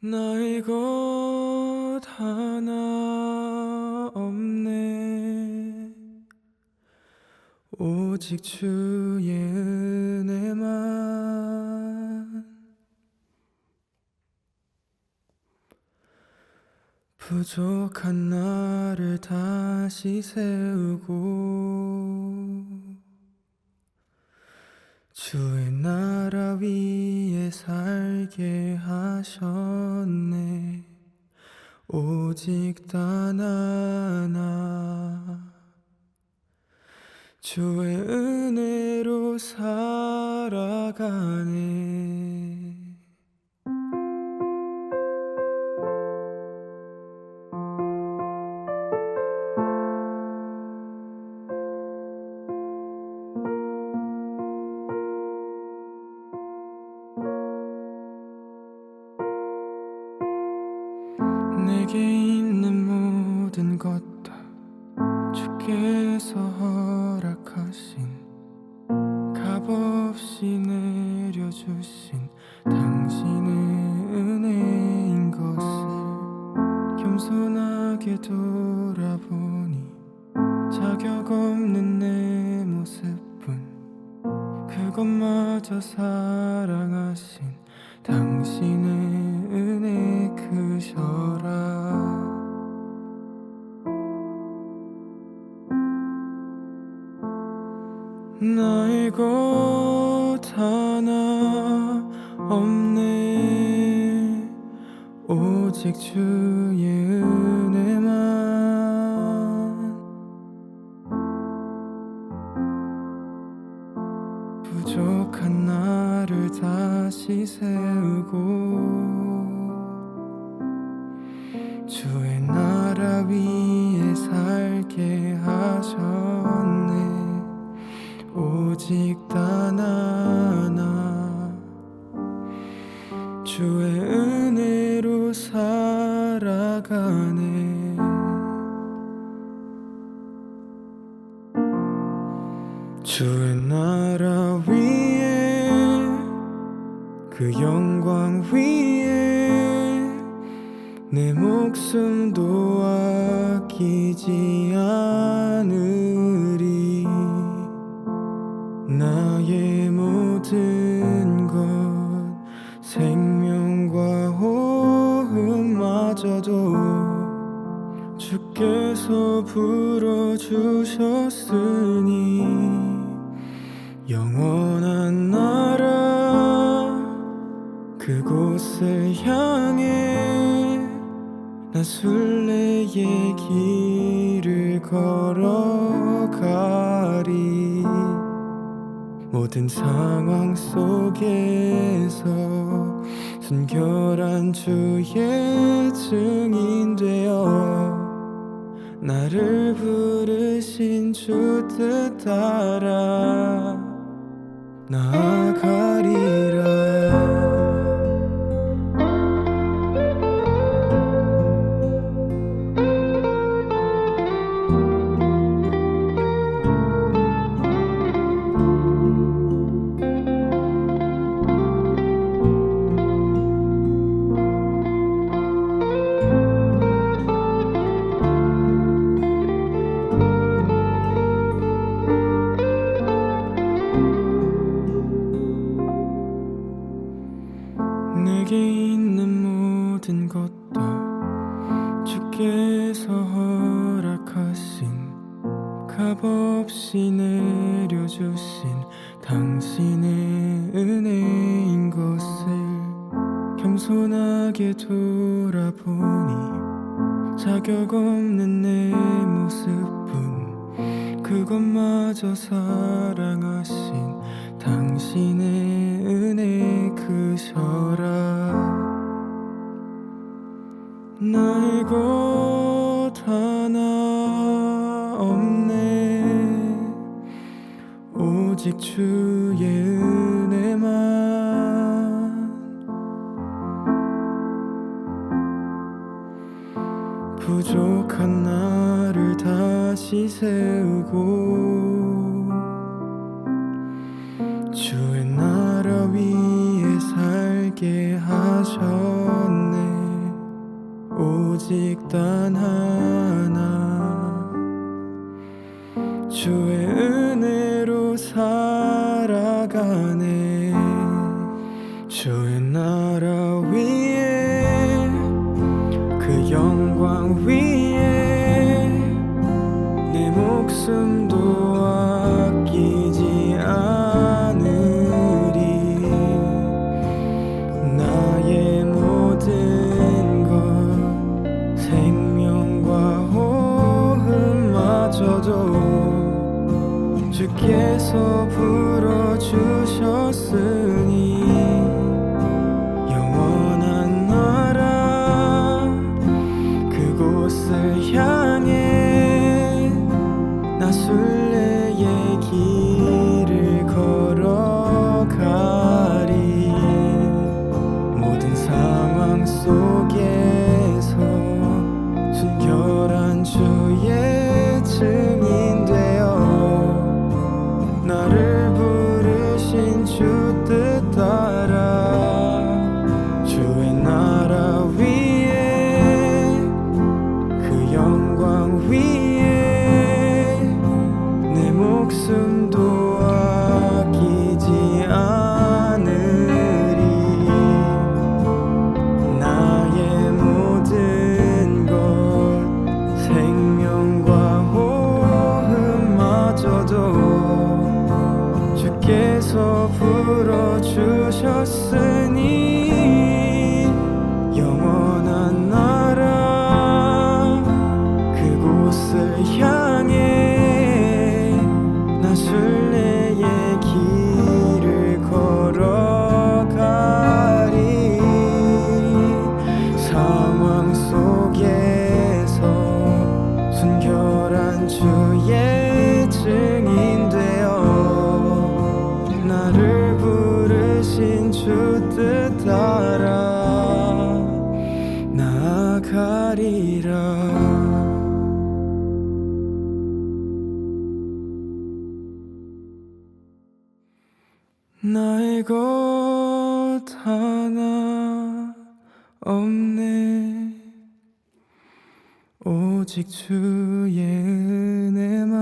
나의 것 하나 없네. 오직 주의 은혜만 부족한 나를 다시 세우고 주의 나라 위에 살게 하셨네. 오직 단 하나. 주의 은혜로 살아가네 내게 있는 모든 것 다 주께서 허락하신 값없이 내려주신 당신의 은혜인 것을 겸손하게 돌아보니 자격 없는 내 모습뿐 그것마저 사랑하신 당신의 없네. 오직 주의 주의 나라 위에 그 영광 위에 내 목숨도 아끼지 않으리? 나의 모든 것 생명과 호흡마저도 주께서 불어주셨 나 순례의 길을 걸어가리. 모든 상황 속에서 순결한 주의 증인 되어 나를 부르신 주 뜻 따라 나아가 주신 당신의 은혜인 것을 겸손하게 돌아보니 자격 없는 내 모습뿐 그것마저 사랑하신 당신의 은혜 크셔라. 나의 것 주의 은혜만. 부족한 나를 다시 세우고 살아가네 주의 나라 위에 그 영광 위에 내 목숨도 아끼지 않으리. 나의 모든 것 생명과 호흡마저도 주께서 불어 주셨으니 영원한 나라 그곳을 향해 나 순례의 길 나아가리라. 나의 것 하나 없네. 오직 주의 은혜만.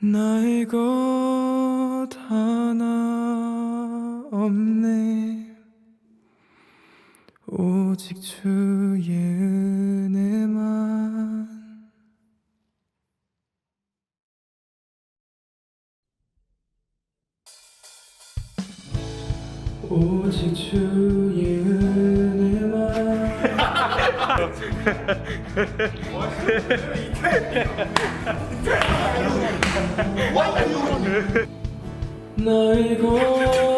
나의 것 없네. 오직 주의 은혜만. 오직 주의 은혜만. 알게 하셨네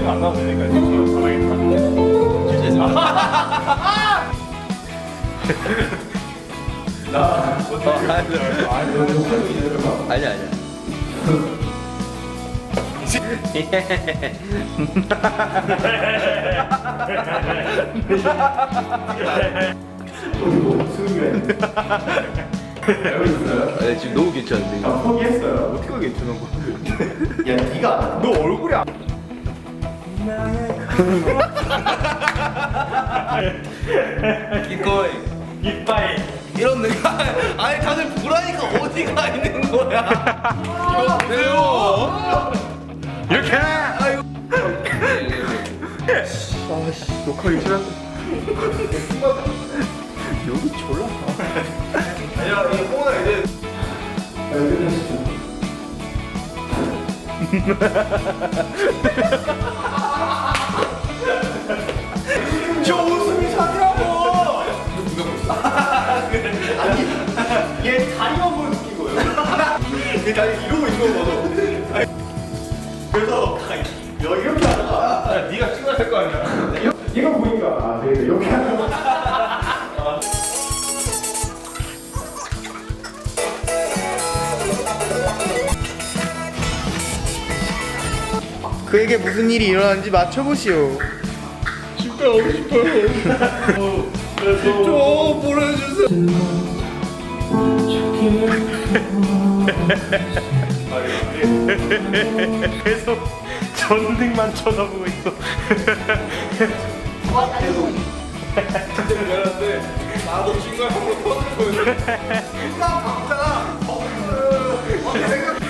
어디 안 나오면 되니까 지금 가만히 실제에서. 아니야 아니야. 아, 지금 너무 괜찮은데. 이거. 포기했어요 어떻게 그게 주는 거야 야 네가 너 얼굴이 안 이거 이빠이. 이런 내가 아니 다들 보라니까 어디가 있는 거야? 이거. 이렇게! 아유. 아씨 녹화하기 싫었어? 여기 졸라. 아니야 이 코너 이제 얘 다리 이러고 있는 거 봐서 아니, 그래서 야, 이렇게 하다가 야, 네가 찍어야 될 거 아니야 이거 보니까 아 되게 이렇게 하는 거. 그에게 무슨 일이 일어났는지 맞춰보시오. 집에 오고 싶어요. 저 보내주세요. 계속 전등만 쳐다보고 있어. 미안한데 나도 중간 한번 터질 거였어. 나 박잖아. 어, 생각.